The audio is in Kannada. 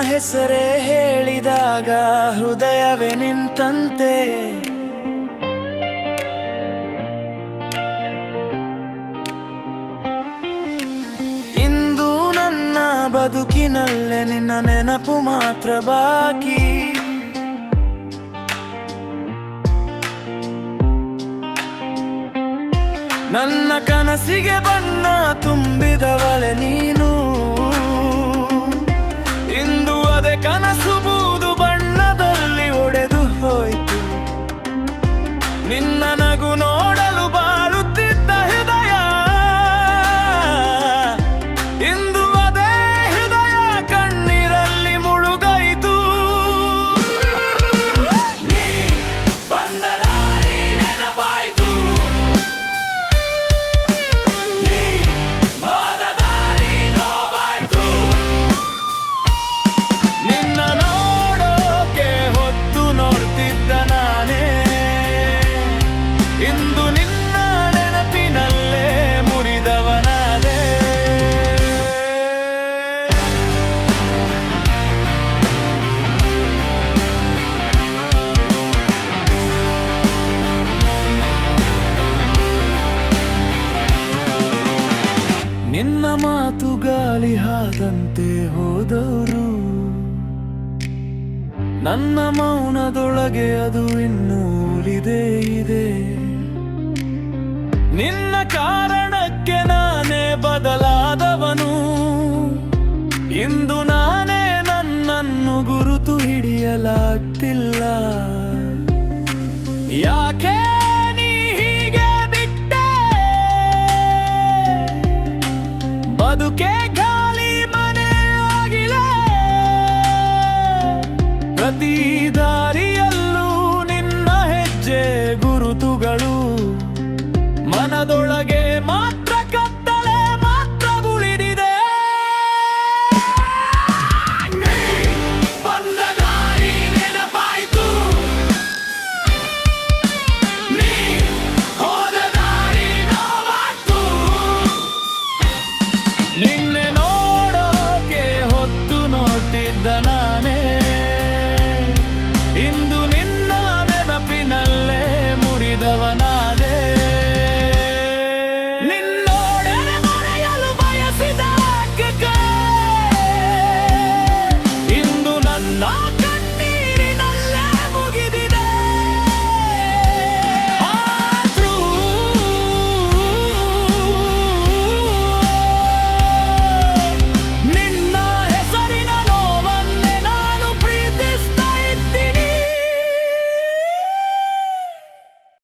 ಹೆಸರೇ ಹೇಳಿದಾಗ ಹೃದಯವೇ ನಿಂತಂತೆ. ಇಂದು ನನ್ನ ಬದುಕಿನಲ್ಲೇ ನಿನ್ನ ನೆನಪು ಮಾತ್ರ ಬಾಕಿ. ನನ್ನ ಕನಸಿಗೆ ಬಣ್ಣ ತುಂಬಿದವಳೆ ನೀನು. ಮಾತು ಗಾಳಿ ಹಾದಂತೆ ಹೋದವರು. ನನ್ನ ಮೌನದೊಳಗೆ ಅದು ಇನ್ನೂ ಉಳಿದೆ ಇದೆ. ನಿನ್ನ ಕಾರಣಕ್ಕೆ ನಾನೇ ಬದಲಾದವನು. ಇಂದು ನಾನೇ ನನ್ನನ್ನು ಗುರುತು ಹಿಡಿಯಲಾಗ್ತಿಲ್ಲ. ಯಾ ಮಾಡಿದ್ದನಾ